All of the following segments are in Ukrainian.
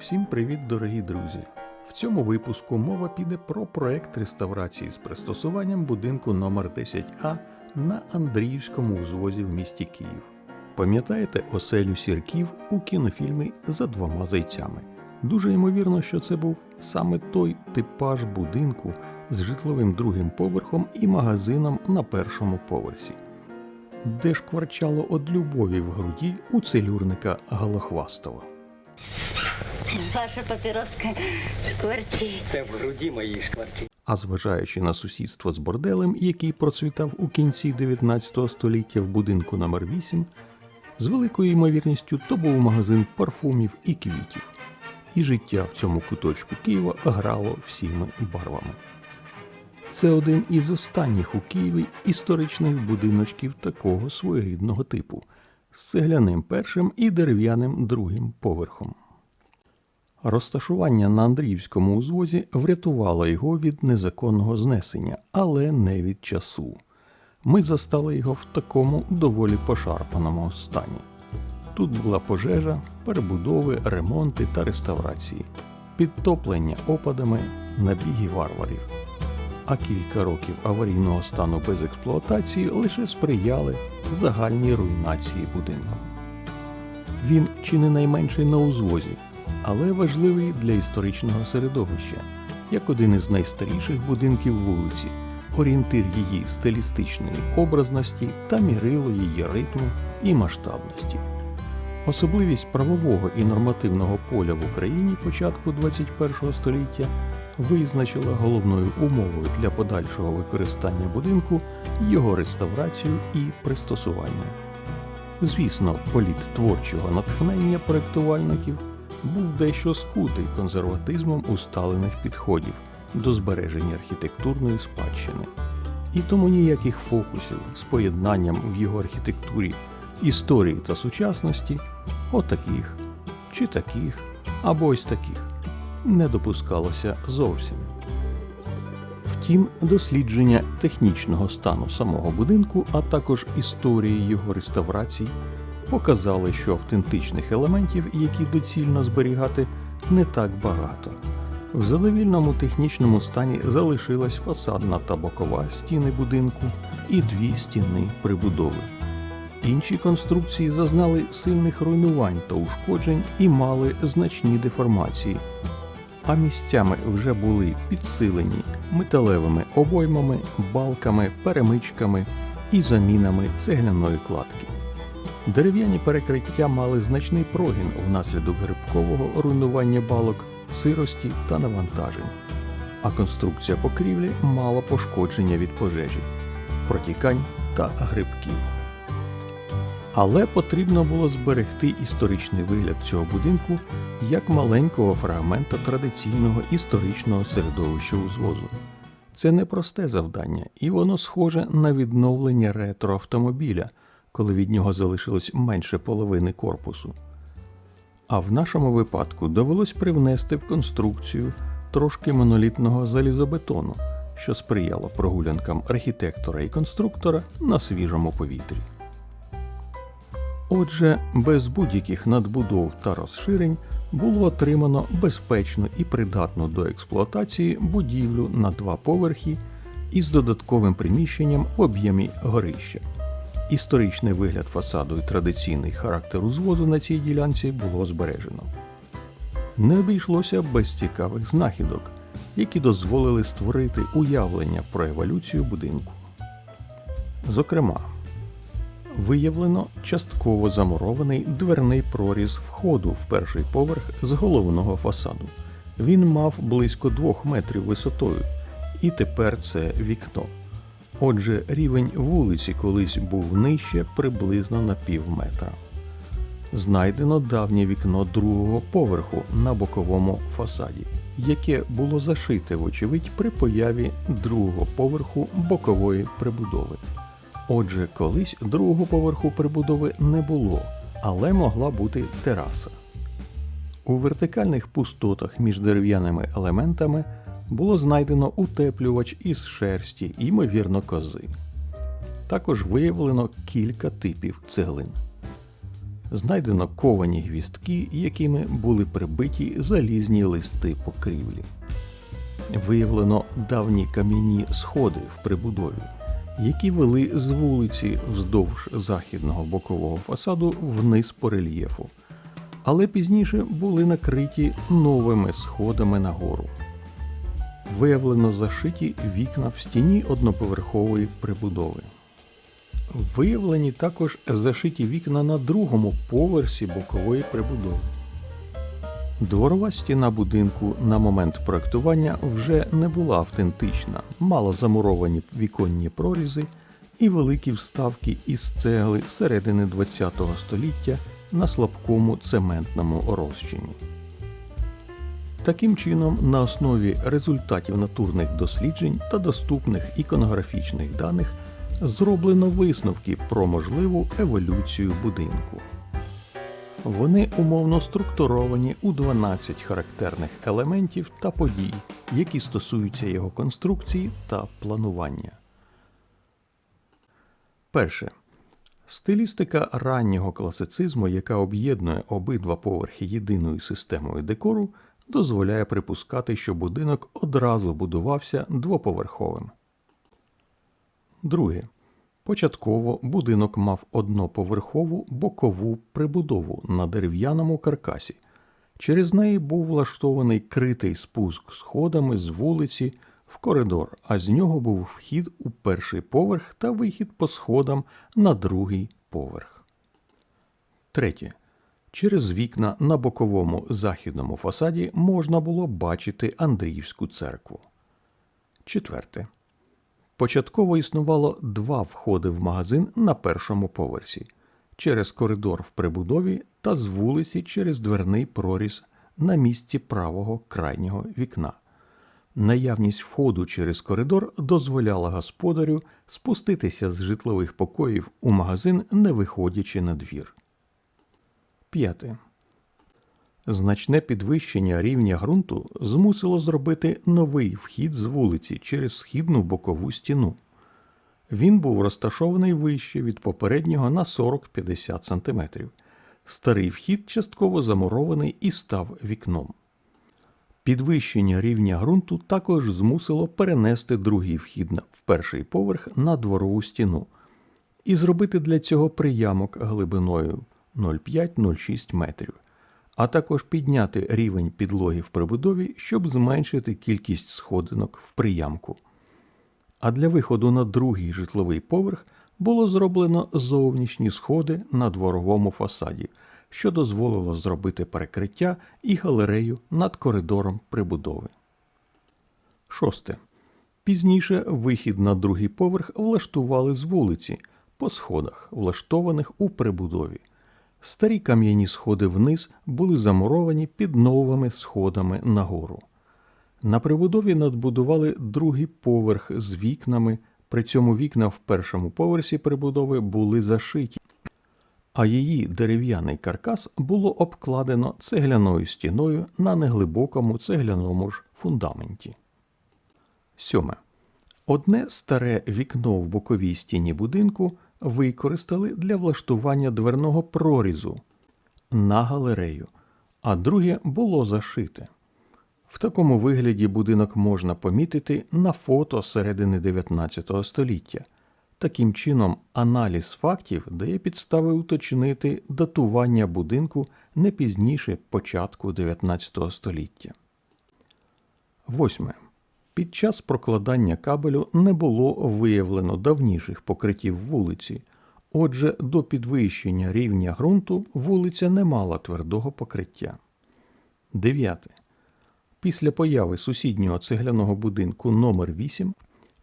Всім привіт, дорогі друзі! В цьому випуску мова піде про проект реставрації з пристосуванням будинку номер 10А на Андріївському узвозі в місті Київ. Пам'ятаєте оселю сірків у кінофільмі за двома зайцями? Дуже ймовірно, що це був саме той типаж будинку з житловим другим поверхом і магазином на першому поверсі, де ж кварчало од любові в груді у целюрника Галахвастова. Ваша папіроска шкварчить. Це в груді моїй шкварчить. А зважаючи на сусідство з борделем, який процвітав у кінці 19 століття в будинку номер 8 з великою ймовірністю то був магазин парфумів і квітів. І життя в цьому куточку Києва грало всіми барвами. Це один із останніх у Києві історичних будиночків такого своєрідного типу з цегляним першим і дерев'яним другим поверхом. Розташування на Андріївському узвозі врятувало його від незаконного знесення, але не від часу. Ми застали його в такому доволі пошарпаному стані. Тут була пожежа, перебудови, ремонти та реставрації, підтоплення опадами, набіги варварів. А кілька років аварійного стану без експлуатації лише сприяли загальній руйнації будинку. Він чи не найменший на узвозі, але важливий для історичного середовища, як один із найстаріших будинків вулиці, орієнтир її стилістичної образності та мірило її ритму і масштабності. Особливість правового і нормативного поля в Україні початку 21 століття визначила головною умовою для подальшого використання будинку його реставрацію і пристосування. Звісно, політ творчого натхнення проєктувальників був дещо скутий консерватизмом усталених підходів до збереження архітектурної спадщини. І тому ніяких фокусів з поєднанням в його архітектурі історії та сучасності, отаких чи таких, або ось таких, не допускалося зовсім. Втім, дослідження технічного стану самого будинку, а також історії його реставрацій, показали, що автентичних елементів, які доцільно зберігати, не так багато. В задовільному технічному стані залишилась фасадна та бокова стіни будинку і дві стіни прибудови. Інші конструкції зазнали сильних руйнувань та ушкоджень і мали значні деформації, а місцями вже були підсилені металевими обоймами, балками, перемичками і замінами цегляної кладки. Дерев'яні перекриття мали значний прогін внаслідок грибкового руйнування балок, сирості та навантажень, а конструкція покрівлі мала пошкодження від пожежі, протікань та грибків. Але потрібно було зберегти історичний вигляд цього будинку як маленького фрагмента традиційного історичного середовища узвозу. Це непросте завдання, і воно схоже на відновлення ретроавтомобіля, коли від нього залишилось менше половини корпусу. А в нашому випадку довелось привнести в конструкцію трошки монолітного залізобетону, що сприяло прогулянкам архітектора і конструктора на свіжому повітрі. Отже, без будь-яких надбудов та розширень було отримано безпечну і придатну до експлуатації будівлю на два поверхи із додатковим приміщенням в об'ємі горища. Історичний вигляд фасаду і традиційний характер узвозу на цій ділянці було збережено. Не обійшлося без цікавих знахідок, які дозволили створити уявлення про еволюцію будинку. Зокрема, виявлено частково замурований дверний проріз входу в перший поверх з головного фасаду. Він мав близько двох метрів висотою, і тепер це вікно. Отже, рівень вулиці колись був нижче приблизно на пів метра. Знайдено давнє вікно другого поверху на боковому фасаді, яке було зашите, вочевидь, при появі другого поверху бокової прибудови. Отже, колись другого поверху прибудови не було, але могла бути тераса. У вертикальних пустотах між дерев'яними елементами було знайдено утеплювач із шерсті, ймовірно, кози. Також виявлено кілька типів цеглин. Знайдено ковані гвістки, якими були прибиті залізні листи покрівлі. Виявлено давні кам'яні сходи в прибудові, які вели з вулиці вздовж західного бокового фасаду вниз по рельєфу, але пізніше були накриті новими сходами нагору. Виявлено зашиті вікна в стіні одноповерхової прибудови. Виявлені також зашиті вікна на другому поверсі бокової прибудови. Дворова стіна будинку на момент проектування вже не була автентична, мало замуровані віконні прорізи і великі вставки із цегли середини ХХ століття на слабкому цементному розчині. Таким чином, на основі результатів натурних досліджень та доступних іконографічних даних зроблено висновки про можливу еволюцію будинку. Вони умовно структуровані у 12 характерних елементів та подій, які стосуються його конструкції та планування. Перше. Стилістика раннього класицизму, яка об'єднує обидва поверхи єдиною системою декору, дозволяє припускати, що будинок одразу будувався двоповерховим. Друге. Початково будинок мав одноповерхову бокову прибудову на дерев'яному каркасі. Через неї був влаштований критий спуск сходами з вулиці в коридор, а з нього був вхід у перший поверх та вихід по сходам на другий поверх. Третє. Через вікна на боковому західному фасаді можна було бачити Андріївську церкву. Четверте. Початково існувало два входи в магазин на першому поверсі через коридор в прибудові та з вулиці через дверний проріз на місці правого крайнього вікна. Наявність входу через коридор дозволяла господарю спуститися з житлових покоїв у магазин, не виходячи на двір. П'яте. Значне підвищення рівня ґрунту змусило зробити новий вхід з вулиці через східну бокову стіну. Він був розташований вище від попереднього на 40-50 см. Старий вхід частково замурований і став вікном. Підвищення рівня ґрунту також змусило перенести другий вхід в перший поверх на дворову стіну і зробити для цього приямок глибиною 0,5-0,6 метрів а також підняти рівень підлоги в прибудові, щоб зменшити кількість сходинок в приямку. А для виходу на другий житловий поверх було зроблено зовнішні сходи на дворовому фасаді, що дозволило зробити перекриття і галерею над коридором прибудови. Шосте. Пізніше вихід на другий поверх влаштували з вулиці по сходах, влаштованих у прибудові. Старі кам'яні сходи вниз були замуровані під новими сходами нагору. На прибудові надбудували другий поверх з вікнами, при цьому вікна в першому поверсі прибудови були зашиті, а її дерев'яний каркас було обкладено цегляною стіною на неглибокому цегляному ж фундаменті. Сьоме. Одне старе вікно в боковій стіні будинку використали для влаштування дверного прорізу на галерею, а друге було зашите. В такому вигляді будинок можна помітити на фото середини 19 століття. Таким чином, аналіз фактів дає підстави уточнити датування будинку не пізніше початку 19 століття. Восьме. Під час прокладання кабелю не було виявлено давніших покриттів вулиці, отже, до підвищення рівня ґрунту вулиця не мала твердого покриття. Дев'яте. Після появи сусіднього цегляного будинку номер 8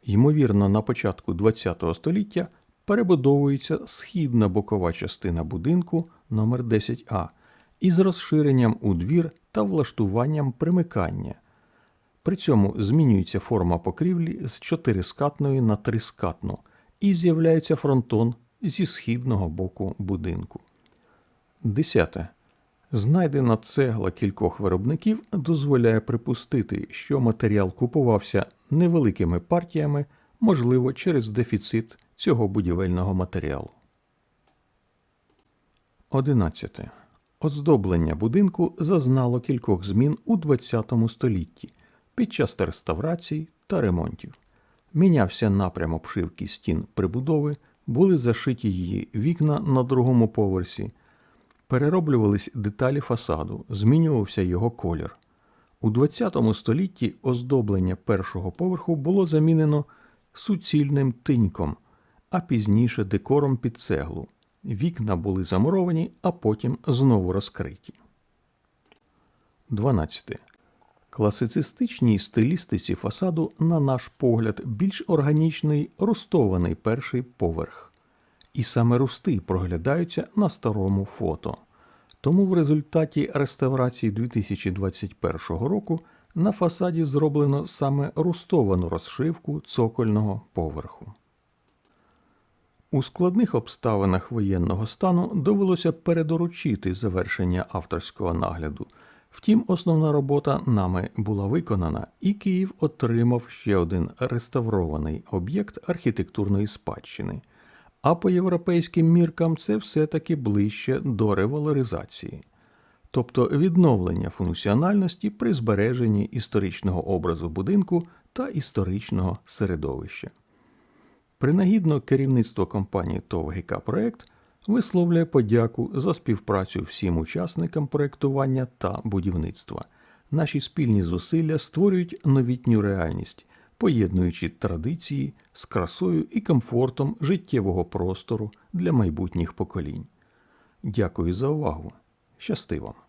ймовірно, на початку ХХ століття перебудовується східна бокова частина будинку номер 10А із розширенням у двір та влаштуванням примикання. При цьому змінюється форма покрівлі з чотирискатної на трискатну і з'являється фронтон зі східного боку будинку. Десяте. Знайдена цегла кількох виробників дозволяє припустити, що матеріал купувався невеликими партіями, можливо, через дефіцит цього будівельного матеріалу. 11. Оздоблення будинку зазнало кількох змін у ХХ столітті під час реставрацій та ремонтів. Мінявся напрям обшивки стін прибудови, були зашиті її вікна на другому поверсі, перероблювались деталі фасаду, змінювався його колір. У ХХ столітті оздоблення першого поверху було замінено суцільним тиньком, а пізніше декором під цеглу. Вікна були замуровані, а потім знову розкриті. 12. Класицистичній стилістиці фасаду, на наш погляд, більш органічний рустований перший поверх. І саме русти проглядаються на старому фото. Тому в результаті реставрації 2021 року на фасаді зроблено саме рустовану розшивку цокольного поверху. У складних обставинах воєнного стану довелося передоручити завершення авторського нагляду. Втім, основна робота нами була виконана, і Київ отримав ще один реставрований об'єкт архітектурної спадщини. А по європейським міркам це все-таки ближче до ревалоризації, тобто відновлення функціональності при збереженні історичного образу будинку та історичного середовища. Принагідно керівництво компанії ТОВ ГК Проект висловлює подяку за співпрацю всім учасникам проектування та будівництва. Наші спільні зусилля створюють новітню реальність, поєднуючи традиції з красою і комфортом життєвого простору для майбутніх поколінь. Дякую за увагу. Щасти вам!